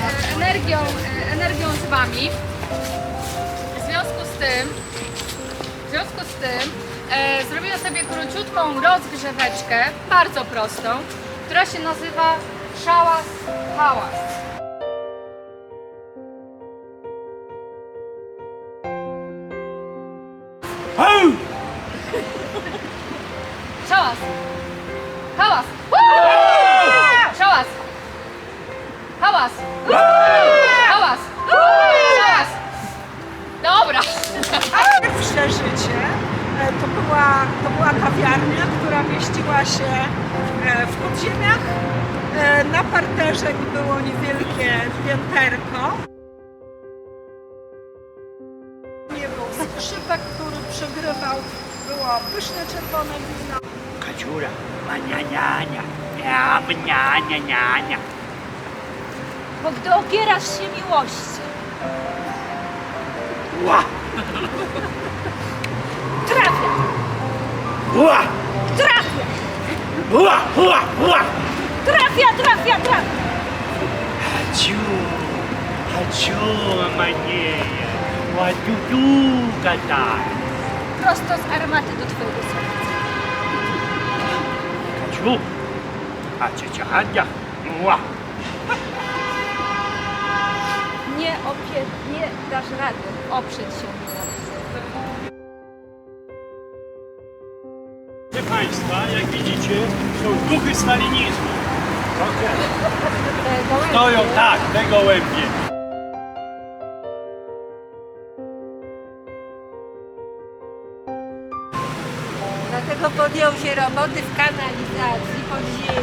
e, energią, e, energią z Wami. W związku z tym, w związku z tym e, zrobiłam sobie króciutką rozgrzeweczkę, bardzo prostą, która się nazywa szałas hałas. Szałas! Hałas! To była kawiarnia, która mieściła się e, w podziemiach. E, Na parterze było niewielkie pięterko. Nie był skrzypek, który przygrywał. Było pyszne czerwone wino. Kaciura, manianiania, ja, mniania, niania. Bo gdy opierasz się miłości, Ła, ła, trafia, ła, ła, ła. trafia, trafia, trafia. Haciu, haciu, manieja, ładudu, gadaj. Prosto z armaty do twojego serca. Kaciu, a ciocia Ania, ła. Nie opier... nie dasz rady oprzeć się miłości. Państwa, jak widzicie, są duchy stalinizmu. Stoją, tak, te gołębie. Dlatego podjął się roboty w kanalizacji pod